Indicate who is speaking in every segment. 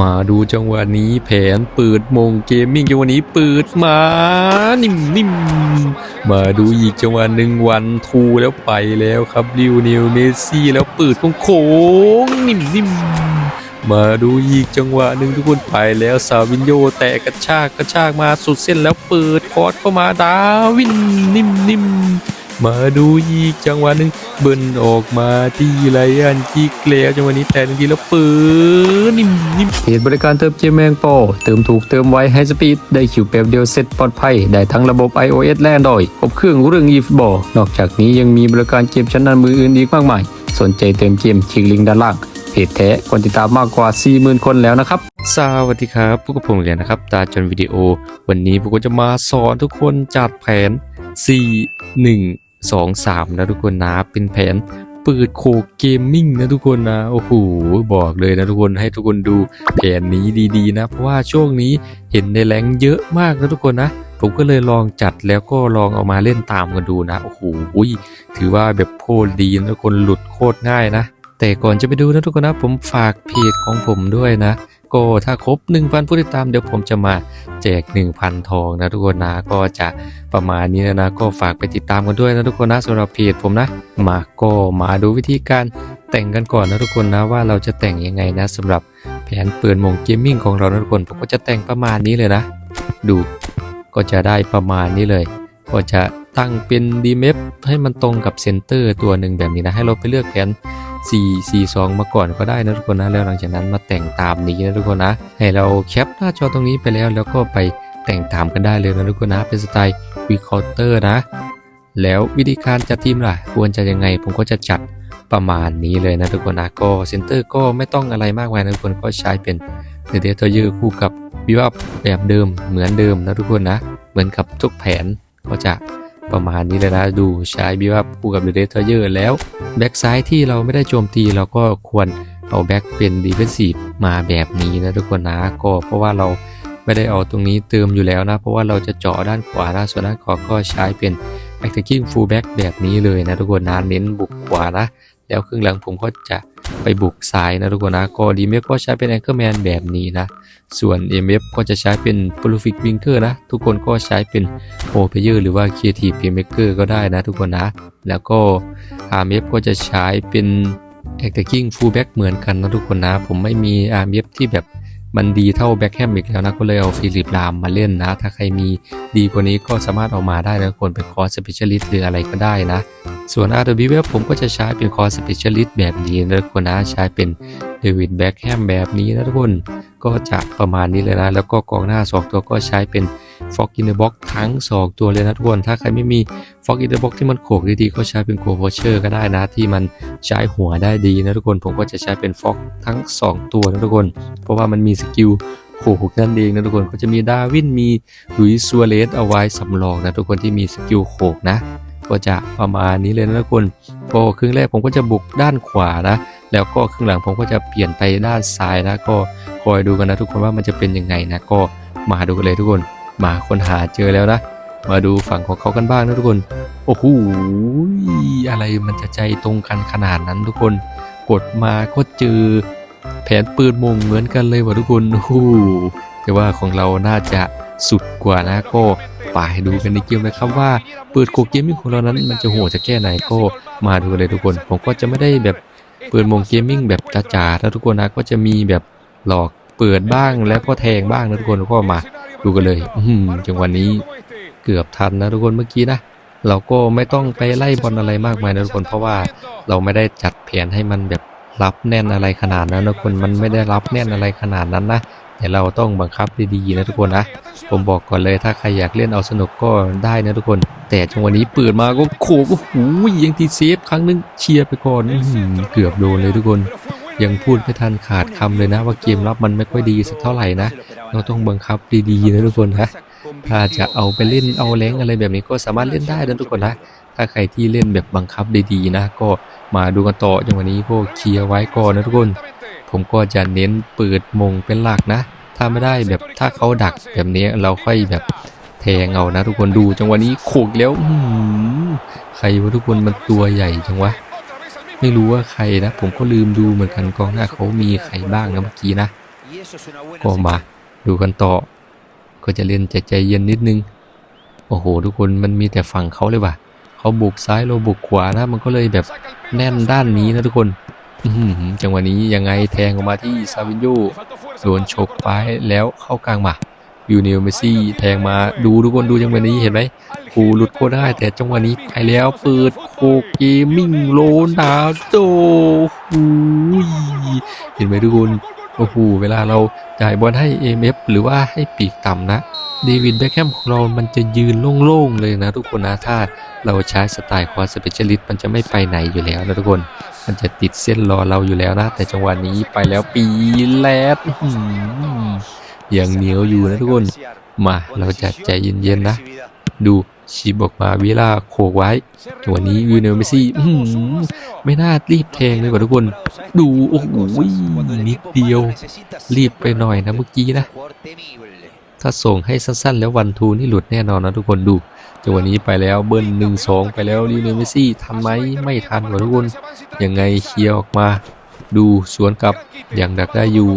Speaker 1: มาดูจังหวะนี้แผนเปิดมงเกมมิ่งจังหวะนี้เปิดมา นิ่มนิ่มมาดูอีกจังหวะหนึ่งวันทูแล้วไปแล้วครับลิวเนลเมซี่แล้วเปิดโค้งนิ่มนิ่มมาดูอีกจังหวะหนึ่งทุกคนไปแล้วซาวินโยแตะกระชากกระชากมาสุดเส้นแล้วเปิดคอร์สเข้ามาดาวินนิ่มนิ่ม มาดูอีกจังหวะหนึ่งเบิ้ลออกมาที่ไรอันจิกแล้วจังหวะนี้แต่ทันทีแล้วปืนนิ่มนิ่มเพจบริการเติมเกมแมงปอเติมถูกเติมไวให้สปีดได้คิวแป๊บเดียวเสร็จปลอดภัย ได้ทั้งระบบ iOS และ Android ครบเครื่องเรื่อง eFootball นอกจากนี้ยังมีบริการเกมชั้นนำมืออื่นอีกมากมาย สนใจเติมเกมคลิกลิงก์ด้านล่างเพจแท้คนติดตามมากกว่า 40,000 คนแล้วนะครับ สวัสดีครับพวกกับผมเรียนนะครับ ตาจนวิดีโอ วันนี้ผมก็จะมาสอนทุกคนจัดแผน 4 1 2 3 นะทุกคนนะ เป็นแผนเปิดโคเกมมิ่งนะทุกคนนะ โอ้โห บอกเลยนะทุกคนให้ทุกคนดูแผนนี้ดีๆนะ เพราะว่าช่วงนี้เห็นในแรงเยอะมากนะทุกคนนะ ผมก็เลยลองจัดแล้วก็ลองเอามาเล่นตามกันดูนะ โอ้โหถือว่าแบบโคตรดีนะทุกคนหลุดโคตรง่ายนะ แต่ก่อนจะไปดูนะทุกคนนะ ผมฝากเพจของผมด้วยนะ ก็ถ้าครบ 1,000 ผู้ติดตามเดี๋ยวผมจะมาแจก 1,000 ทองนะทุกคนนะก็จะประมาณนี้นะนะก็ฝากไปติดตามกันด้วยนะทุกคนนะสำหรับเพจผมนะ มาก็มาดูวิธีการแต่งกันก่อนนะทุกคนนะว่าเราจะแต่งยังไงนะสำหรับแผนเปิดมงเกมมิ่งของเรานะทุกคนผมก็จะแต่งประมาณนี้เลยนะ ดูก็จะได้ประมาณนี้เลย ก็จะตั้งเป็น DMF ให้มันตรงกับเซนเตอร์ตัวหนึ่งแบบนี้นะ ให้เราไปเลือกแผน 4 4 2 มาก่อนก็ได้นะทุกคนนะแล้วหลังจากนั้นมาแต่งตามนี้นะทุกคนนะ ให้เราแคปหน้าจอตรงนี้ไปแล้ว แล้วก็ไปแต่งตามกันได้เลยนะทุกคนนะ เป็นสไตล์วีคอเตอร์นะ แล้ววิธีการจัดทีมล่ะ ควรจะยังไง ผมก็จะจัดประมาณนี้เลยนะทุกคนนะก็เซนเตอร์ก็ไม่ต้องอะไรมากมายนะทุกคนก็ใช้เป็นเดเทอร์เยอร์คู่กับบิวอัพแบบเดิมเหมือนเดิมนะทุกคนนะ เหมือนกับทุกแผนก็จะ ประมาณนี้เลยนะดูใช้บิวอัพคู่กับเดเทอร์เยอร์แล้วแบ็กซ้ายที่เราไม่ได้โจมตีเราก็ควรเอาแบ็กเป็นดีเฟนซีฟมาแบบนี้นะทุกคนนะก็เพราะว่าเราไม่ได้เอาตรงนี้เติมอยู่แล้วนะ เพราะว่าเราจะเจาะด้านขวานะส่วนด้านขวาก็ใช้เป็นแบ็กเทกิ้งฟูลแบ็กแบบนี้เลยนะทุกคนนะเน้นบุกขวานะ แล้วครึ่งหลังผมก็จะไปบุกซ้ายนะทุกคนนะ ก็ดีเมฟก็ใช้เป็นแองเกอร์แมนแบบนี้นะ ส่วน MF ก็จะใช้เป็น Prolific Winker นะ ทุกคนก็ใช้เป็น Pro Player หรือว่า Creative Playmaker ก็ได้นะทุกคนนะ แล้วก็ RMF ก็จะใช้เป็น Attacking Fullback เหมือนกันนะทุกคนนะ ผมไม่มี RMF ที่แบบมันดีเท่าแบ็คแฮมอีกแล้วนะก็เลยเอาฟิลิปลามมาเล่นนะ ถ้าใครมีดีกว่านี้ก็สามารถเอามาได้นะทุกคนเป็นคอร์ส Specialist หรืออะไรก็ได้นะ ส่วน RWF ผมก็จะใช้เป็นคอร์ส Specialist แบบนี้นะทุกคนนะใช้เป็นเดวิดแบ็คแฮมแบบนี้นะทุกคนก็จะประมาณนี้เลยนะ แล้วก็กองหน้า 2 ตัวก็ใช้เป็น f o g in the Box ทั้ง 2 ตัวเลยนะทุกคน ถ้าใครไม่มี f o g in the Box ที่มันโขกดีๆ ก็ใช้เป็น c o v o c h e r ก็ได้นะ ที่มันใช้หัวได้ดีนะทุกคน ผมก็จะใช้เป็น f o g ทั้ง 2 ตัวนะทุกคน เพราะว่ามันมีสกิลโขกนั่นเองนะทุกคน ก็จะมีดาวิน มีลุยซัวเรสเอาไว้สำรองนะทุกคนที่มีสกิลโขกนะ ก็จะประมาณนี้เลยนะทุกคนก็ครึ่งแรกผมก็จะบุกด้านขวานะ แล้วก็ครึ่งหลังผมก็จะเปลี่ยนไปด้านซ้ายนะก็คอยดูกันนะทุกคนว่ามันจะเป็นยังไงนะก็มาดูกันเลยทุกคน มาค้นหาเจอแล้วนะ มาดูฝั่งของเขากันบ้างนะทุกคนโอ้โหอะไรมันจะใจตรงกันขนาดนั้นทุกคนกดมาก็เจอแผนปืนมงเหมือนกันเลยว่ะทุกคนโอ้โหแต่ว่าของเราน่าจะสุดกว่านะก็ ไปดูกันในเกมนะครับว่าเปิดโคเกมมิ่งของเรานั้นมันจะโหดจะแค่ไหนก็มาดูกันเลยทุกคน ผมก็จะไม่ได้แบบเปิดมงเกมมิ่งแบบจ๋าๆแล้วทุกคนนะก็จะมีแบบหลอกเปิดบ้างแล้วก็แทงบ้างนะทุกคนก็มาดูกันเลยอืมจังหวะนี้เกือบทันนะทุกคนเมื่อกี้นะเราก็ไม่ต้องไปไล่บอลอะไรมากมายนะทุกคน เพราะว่าเราไม่ได้จัดแผนให้มันแบบรับแน่นอะไรขนาดนั้นนะทุกคนมันไม่ได้รับแน่นอะไรขนาดนั้นนะ แต่เราต้องบังคับดีๆนะทุกคนนะ ผมบอกก่อนเลยถ้าใครอยากเล่นเอาสนุกก็ได้นะทุกคน แต่จังหวะนี้เปิดมาก็โขกโอ้โหยังทีเซฟครั้งนึงเชียร์ไปก่อนเกือบโดนเลยทุกคน ยังพูดไม่ทันขาดคำเลยนะ ว่าเกมรับมันไม่ค่อยดีสักเท่าไหร่นะ เราต้องบังคับดีๆนะทุกคนนะถ้าจะเอาไปเล่นเอาแรงอะไรแบบนี้ก็สามารถเล่นได้นะทุกคนนะถ้าใครที่เล่นแบบบังคับดีๆนะ ก็มาดูกันต่อจังหวะนี้ก็เคลียร์ไว้ก่อนนะทุกคน ผมก็จะเน้นเปิดมงเป็นหลักนะ ถ้าไม่ได้แบบถ้าเขาดักแบบนี้เราค่อยแบบแทงเอานะทุกคนดูจังหวะนี้โขกแล้วใครวะทุกคนมันตัวใหญ่จังวะไม่รู้ว่าใครนะ ผมก็ลืมดูเหมือนกันกองหน้าเขามีใครบ้างนะเมื่อกี้นะก็มาดูกันต่อ ก็จะเล่นใจใจเย็นนิดนึงโอ้โห ทุกคนมันมีแต่ฝั่งเขาเลยว่ะเขาบุกซ้ายเราบุกขวานะ มันก็เลยแบบแน่นด้านนี้นะทุกคน จังหวะนี้ยังไงแทงออกมาที่ซาวินโยโดนฉกไปแล้วเข้ากลางมาวิวเนลเมซี่แทงมาดูทุกคนดูจังหวะนี้เห็นไหมกูหลุดโคได้แต่จังหวะนี้ไปแล้วเปิดโคเกมิ่งโลนาโดหูยเห็นไหมทุกคนโอ้โหเวลาเราจ่ายบอลให้ AMF หรือว่าให้ปีกต่ำนะ เดวิดแบ็คแฮมของเรามันจะยืนโล่งๆเลยนะทุกคนนะถ้าเราใช้สไตล์คอสเปเชียลิสต์มันจะไม่ไปไหนอยู่แล้วนะทุกคน มันจะติดเส้นรอเราอยู่แล้วนะ แต่จังหวะนี้ไปแล้วปีแลดยังเหนียวอยู่นะทุกคน มาเราจะใจเย็นๆนะ ดูชีบอกมาเวลาโขกไว้จังหวะนี้วิเนลเมซี่ไม่น่ารีบแทงเลยกว่าทุกคน ดูโอ้โหนิดเดียว รีบไปหน่อยนะเมื่อกี้นะ ถ้าส่งให้สั้นๆ แล้ววันทูนี่หลุดแน่นอนนะทุกคนดูจังหวะนี้ไปแล้วเบิ้ลหนึ่งสองไปแล้วลิเนลเมสซี่ทันไหมไม่ทันกว่าทุกคนยังไงเคลียร์ออกมา ดูสวนกลับอย่างดักได้อยู่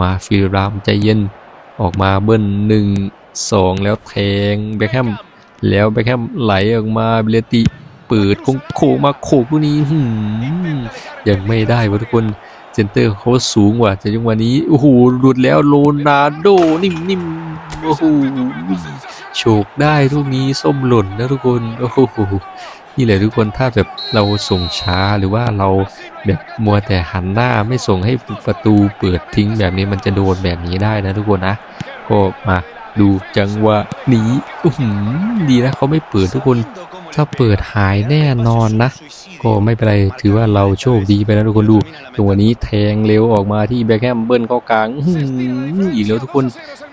Speaker 1: มาฟิลรามใจเย็นออกมาเบิ้ลหนึ่งสองแล้วแทงแบคแฮมแล้วแบคแฮมไหลออกมาเบเลติเปิดโค้งโคมาโขกลูกนี้ยังไม่ได้วะทุกคนเซนเตอร์เขาสูงกว่าแต่จังหวะนี้โอ้โหหลุดแล้วโรนาร์โดนิ่มๆ โอ้โหโฉกได้ลูกนี้ส้มหล่นนะทุกคนโอ้โหนี่แหละทุกคนถ้าแบบเราส่งช้าหรือว่าเราแบบมัวแต่หันหน้าไม่ส่งให้ประตูเปิดทิ้งแบบนี้มันจะโดนแบบนี้ได้นะทุกคนนะก็มาดูจังหวะนี้อื้อหือดีนะเขาไม่เปิดทุกคน ถ้าเปิดหายแน่นอนนะ ก็ไม่เป็นไร ถือว่าเราโชคดีไปนะทุกคนดูจังหวะนี้แทงเร็วออกมาที่แบ็คแฮมเบิ้ลเข้ากลางอื้มอีกแล้วทุกคน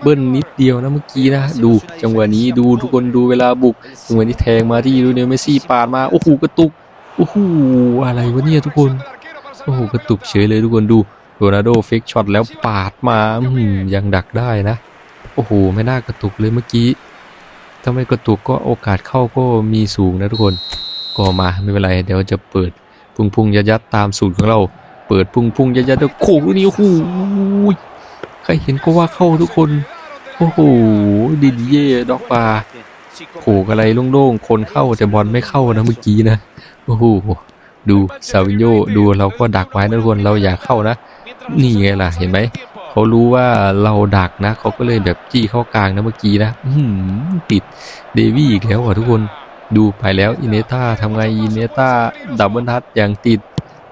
Speaker 1: เบิ้ลนิดเดียวนะเมื่อกี้นะ ดูจังหวะนี้ดูทุกคนดูเวลาบุกจังหวะนี้แทงมาที่ลูเนลเมซี่ปาดมาโอ้โหกระตุกโอ้โหอะไรวะเนี่ยทุกคนโอ้โหกระตุกเฉยเลยทุกคนดูโรนัลโดเฟกช็อตแล้วปาดมาอืยังดักได้นะ โอ้โหไม่น่ากระตุกเลยเมื่อกี้ ถ้าไม่กระตุกก็โอกาสเข้าก็มีสูงนะทุกคน ก็มาไม่เป็นไร เดี๋ยวจะเปิดพุ่งพุ่งยัดยัดตามสูตรของเรา เปิดพุ่งพุ่งยัดยัดโขกลูกนี้โอ้โหใครเห็นก็ว่าเข้าทุกคน โอ้โหดินเย่ดอกปลาโขกอะไรโล่งๆ คนเข้าแต่บอลไม่เข้านะเมื่อกี้นะโอ้โหดูซาวินโยดูเราก็ดักไว้นะทุกคนเราอยากเข้านะ นี่ไงล่ะเห็นไหม เขารู้ว่าเราดักนะเขาก็เลยแบบจี้เข้ากลางนะเมื่อกี้นะอื้อหือติดเดวี่อีกแล้วอะทุกคนดูไปแล้วอินเนต้าทำไงอินเนต้าดับเบิลทัชอย่างติด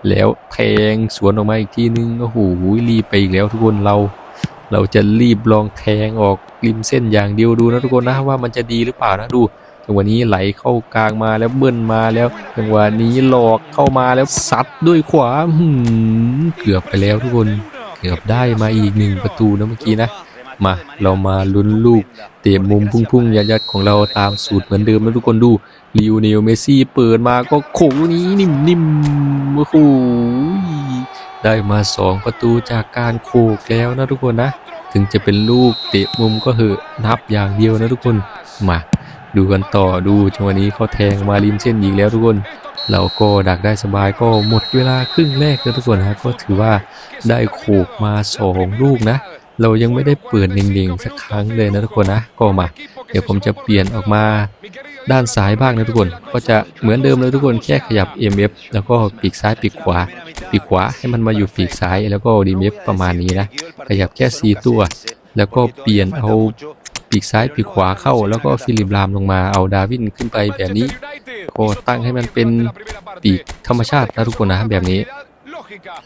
Speaker 1: แล้วแทงสวนออกมาอีกทีนึงโอ้โหรีบไปอีกแล้วทุกคนเรา เราจะรีบลองแทงออกริมเส้นอย่างเดียวดูนะทุกคนนะว่ามันจะดีหรือเปล่านะดูจังหวะนี้ไหลเข้ากลางมาแล้วเบิ้ลมาแล้วจังหวะนี้หลอกเข้ามาแล้วซัดด้วยขวาหือเกือบไปแล้วทุกคน กือบได้มาอีกหนึ่งประตูนะเมื่อกี้นะ มาเรามาลุ้นลูก เตะมุมพุ่งๆยัดๆของเราตามสูตรเหมือนเดิมนะทุกคนดูลิวเนลเมซี่เปิดมาก็โขกนี้นิ่มๆโอ้โหได้มาสองประตูจากการโขกแล้วนะทุกคนนะ ถึงจะเป็นลูกเตะมุมก็เหอะนับอย่างเดียวนะทุกคนมาดูกันต่อดูจังหวะนี้เขาแทงมาริมเส้นอีกแล้วทุกคน เราก็ดักได้สบายก็หมดเวลาครึ่งแรกแล้วทุกคนนะก็ถือว่าได้โขกมาสองลูกนะ เรายังไม่ได้เปิดเน่งๆสักครั้งเลยนะทุกคนนะก็มา เดี๋ยวผมจะเปลี่ยนออกมาด้านซ้ายบ้างนะทุกคน ก็จะเหมือนเดิมเลยทุกคนแค่ขยับ MF แล้วก็ปีกซ้ายปีกขวา ปีกขวาให้มันมาอยู่ปีกซ้ายแล้วก็ DMF ประมาณนี้นะขยับแค่4ตัว แล้วก็เปลี่ยนเอา ปีกซ้ายปีกขวาเข้า แล้วก็ฟิลิปลามลงมาเอาดาวินขึ้นไปแบบนี้ก็ตั้งให้มันเป็นปีกธรรมชาตินะทุกคนนะแบบนี้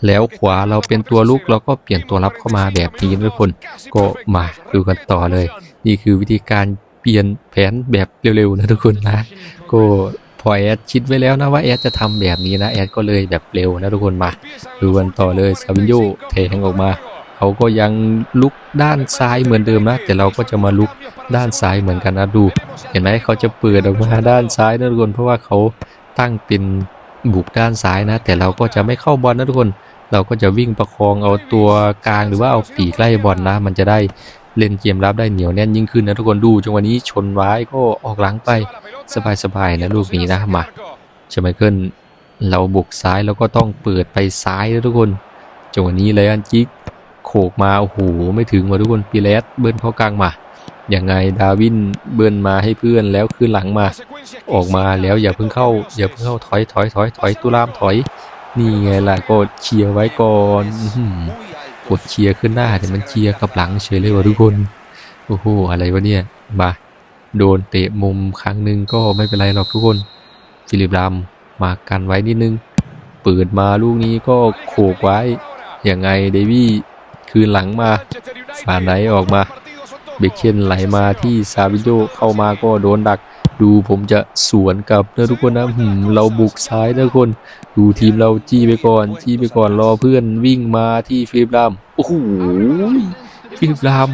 Speaker 1: แล้วขวาเราเป็นตัวลุกเราก็เปลี่ยนตัวรับเข้ามาแบบนี้นะทุกคนก็มาดูกันต่อเลย นี่คือวิธีการเปลี่ยนแผนแบบเร็วๆนะทุกคนนะก็พอแอดคิดไว้แล้วนะว่าแอดจะทำแบบนี้นะแอดก็เลยแบบเร็วนะทุกคนมาดูกันต่อเลยซาวินโยเทงออกมา เขาก็ยังลุกด้านซ้ายเหมือนเดิมนะ แต่เราก็จะมาลุกด้านซ้ายเหมือนกันนะดู เห็นไหมเขาจะเปิดออกมาด้านซ้ายนะทุกคน เพราะว่าเขาตั้งเป็นบุกด้านซ้ายนะ แต่เราก็จะไม่เข้าบอลนะทุกคน เราก็จะวิ่งประคองเอาตัวกลางหรือว่าเอาปีกไล่บอลนะ มันจะได้เล่นเกมรับได้เหนียวแน่นยิ่งขึ้นนะทุกคนดูจังหวะนี้ชนไว้ก็ออกหลังไปสบายๆนะลูกนี้นะมาช่ไมเคิลเราบุกซ้ายแล้วก็ต้องเปิดไปซ้ายนะทุกคนจังหวะนี้เลยอันจิก โขกมาโอ้โหไม่ถึงว่ะทุกคนปีเลสเบิ้ลเข้ากลางมาอยังไงดาวินเบิ้ลมาให้เพื่อนแล้วคืนหลังมา ออกมาแล้วอย่าเพิ่งเข้า อย่าเพิ่งเข้าถอยถอยถอยถอยตุลามถอย นี่ไงล่ะก็เชียร์ไว้ก่อนกดเชียร์ขึ้นหน้าแต่มันเชียร์กับหลังเฉยเลยว่ะทุกคนโอ้โหอะไรวะเนี่ยมาโดนเตะมุมครั้งหนึ่งก็ไม่เป็นไรหรอกทุกคนฟิลิปลามมากันไว้นิดนึงเปิดมาลูกนี้ก็โขกไว้อยังไงเดวี่ คืนหลังมาฝาไหนออกมาเบคเคนไหลมาที่ซาวิโยเข้ามาก็โดนดัก ดูผมจะสวนกลับนะทุกคนนะหืมเราบุกซ้ายนะทุกคน ดูทีมเราจี้ไปก่อน จี้ไปก่อนรอเพื่อนวิ่งมาที่ฟิลิปลามโอ้โหฟิลิปลาม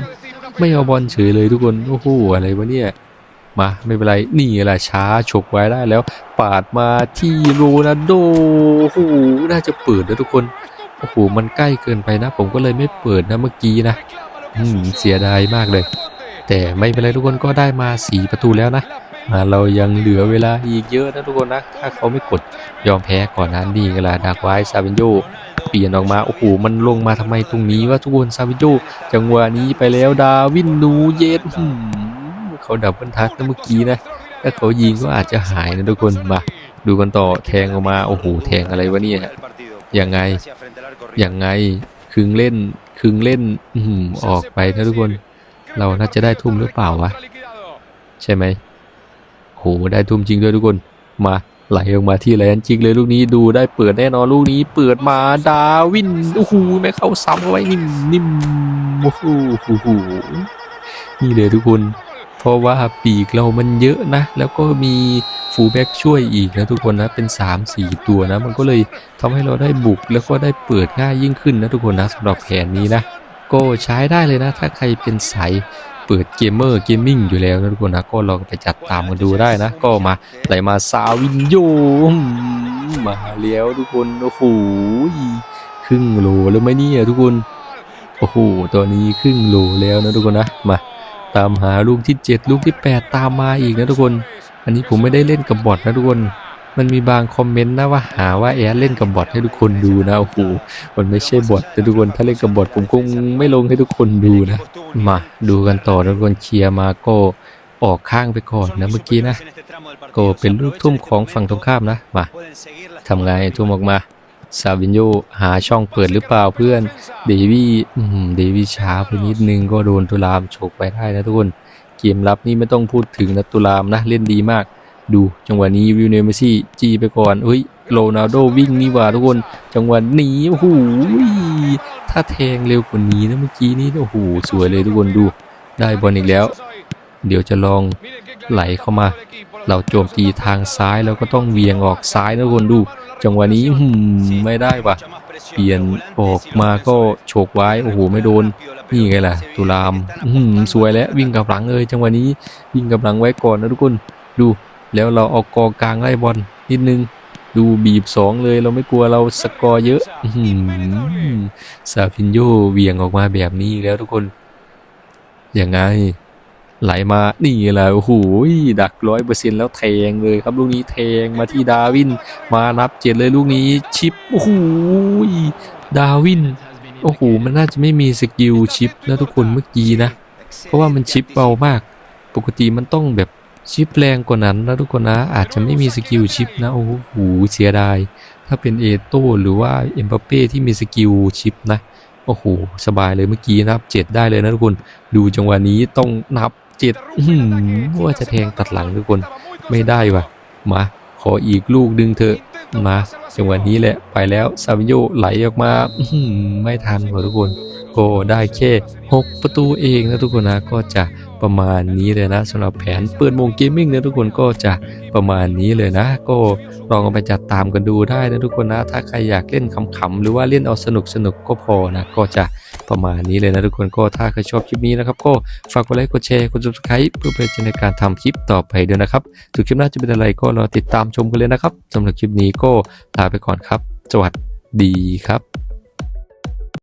Speaker 1: ไม่เอาบอลเฉยเลยทุกคนโอ้โหอะไรวะเนี่ยมาไม่เป็นไรนี่แหละช้าฉกไว้ได้แล้ว ปาดมาที่โรนัลโดโอ้โหน่าจะเปิดนะทุกคน โอ้โหมันใกล้เกินไปนะ ผมก็เลยไม่เปิดนะเมื่อกี้นะอืมเสียดายมากเลย แต่ไม่เป็นไรทุกคนก็ได้มาสีประตูแล้วนะมาเรายังเหลือเวลาอีกเยอะนะทุกคนนะ ถ้าเขาไม่กดยอมแพ้ก่อนนั้นนี่ก็ละดักไว้ซาวินโยเปลี่ยนออกมาโอ้โหมันลงมาทำไมตรงนี้วะทุกคนซาวินโยจังหวะนี้ไปแล้วดาวินนูเยสหืมเขาดับเบิลทักนะเมื่อกี้นะถ้าเขายิงก็อาจจะหายนะทุกคนมาดูกันต่อแทงออกมาโอ้โหแทงอะไรวะเนี่ยยังไง อยังไงคึงเล่นคึงเล่นอื้ออกไปนะทุกคน เราน่าจะได้ทุ่มหรือเปล่าวะ ใช่ไหมโหได้ทุ่มจริงด้วยทุกคน มาไหลออกมาที่แลนจริงเลยลูกนี้ดูได้เปิดแน่นอนลูกนี้ เปิดมาดาวินโอ้โหแม่เข้าซ้ำเข้าไว้นิ่มนิ่มโอ้โหโอ้โหนี่เลยทุกคน เพราะว่าปีกเรามันเยอะนะ แล้วก็มี ฟูลแบ็กช่วยอีกนะทุกคนนะเป็น 3-4 ตัวนะ มันก็เลยทำให้เราได้บุกแล้วก็ได้เปิดง่ายยิ่งขึ้นนะทุกคนนะสำหรับแผนนี้นะ ก็ใช้ได้เลยนะ ถ้าใครเป็นสายเปิดเกมเมอร์เกมมิ่งอยู่แล้วนะทุกคนนะก็ลองไปจัดตามกันดูได้นะ ก็มาไหลมาซาวินโยมมาแล้วทุกคนโอ้โหครึ่งโลแล้วไหมเนี่ยทุกคนโอ้โหตัวนี้ครึ่งโลแล้วนะทุกคนนะมาตามหาลูกที่ 7 ลูกที่ 8 ตามมาอีกนะทุกคน อันนี้ผมไม่ได้เล่นกับบอทนะทุกคน มันมีบางคอมเมนต์นะว่าหาว่าแอดเล่นกับบอทให้ทุกคนดูนะโอ้โหมันไม่ใช่บอทนะทุกคนถ้าเล่นกับบอทผมคงไม่ลงให้ทุกคนดูนะ มาดูกันต่อทุกคนเชียร์มาก็ออกข้างไปก่อนนะเมื่อกี้นะก็เป็นลูกทุ่มของฝั่งตรงข้ามนะมาทำไงทุ่มออกมาซาวินโยหาช่องเปิดหรือเปล่าเพื่อนเดวี่เดวี่ช้าไปนิดนึงก็โดนตุลามโฉกไปได้นะทุกคน เกมรับนี่ไม่ต้องพูดถึงนะตุลามนะเล่นดีมาก ดูจังหวะนี้วิลเนลเมซี่จี้ไปก่อนเฮ้ยโรนัลโดวิ่งนี่ว่าทุกคนจังหวะนี้โอ้โหถ้าแทงเร็วกว่านี้นะเมื่อกี้นี่โอ้โหสวยเลยทุกคนดู ได้บอลอีกแล้ว เดี๋ยวจะลองไหลเข้ามา เราโจมตีทางซ้ายแล้วก็ต้องเวียงออกซ้ายนะทุกคนดู จังหวะนี้หืมไม่ได้ว่ะ เปลี่ยนออกมาก็โฉกไว้ โอ้โห ไม่โดน นี่ไงล่ะ ตุลามอื้อหือสวยแล้ววิ่งกลับหลังเลย จังหวะนี้วิ่งกลับหลังไว้ก่อนนะทุกคน ดู แล้วเราเอากองกลางไล่บอลนิดนึง ดูบีบสองเลยเราไม่กลัวเราสกอร์เยอะอื้อหือซาฟินโยเวียงออกมาแบบนี้อีกแล้วทุกคนยังไง ไหลมานี่แหละโอ้โหดักร้อยเปอร์เซ็นต์แล้วแทงเลยครับลูกนี้แทงมาที่ดาวิน มานับเจ็ดเลยลูกนี้ชิปโอ้โหดาวินโอ้โหมันน่าจะไม่มีสกิลชิปนะทุกคนเมื่อกี้นะ เพราะว่ามันชิปเบามาก ปกติมันต้องแบบชิปแรงกว่านั้นนะทุกคนนะอาจจะไม่มีสกิลชิปนะโอ้โหเสียดายถ้าเป็นเอโต้หรือว่าเอ็มบัปเป้ที่มีสกิลชิปนะโอ้โห สบายเลยเมื่อกี้นับเจ็ดได้เลยนะทุกคน ดูจังหวะนี้ต้องนับ จ็ดอื้อหือว่าจะแทงตัดหลังทุกคนไม่ได้ว่ะ มา ขออีกลูกดึงเถอะมาจังหวะนี้แหละไปแล้วซาวิโยไหลออกมาอื้อหือไม่ทันว่ะทุกคนก็ได้แค่6ประตูเองนะทุกคนนะก็จะประมาณนี้เลยนะสำหรับแผนเปิดโมงเกมมิ่งนะทุกคนก็จะประมาณนี้เลยนะ ก็ลองเอาไปจัดตามกันดูได้นะทุกคนนะ ถ้าใครอยากเล่นขำๆหรือว่าเล่นเอาสนุกสนุกๆก็พอนะก็จะ ประมาณนี้เลยนะทุกคนก็ถ้าใครชอบคลิปนี้นะครับ ก็ฝากกดไลค์กดแชร์กด subscribe เพื่อเป็นในการทำคลิปต่อไปด้วยนะครับถึงคลิปหน้าจะเป็นอะไรก็รอติดตามชมกันเลยนะครับสำหรับคลิปนี้ก็ลาไปก่อนครับ สวัสดีครับ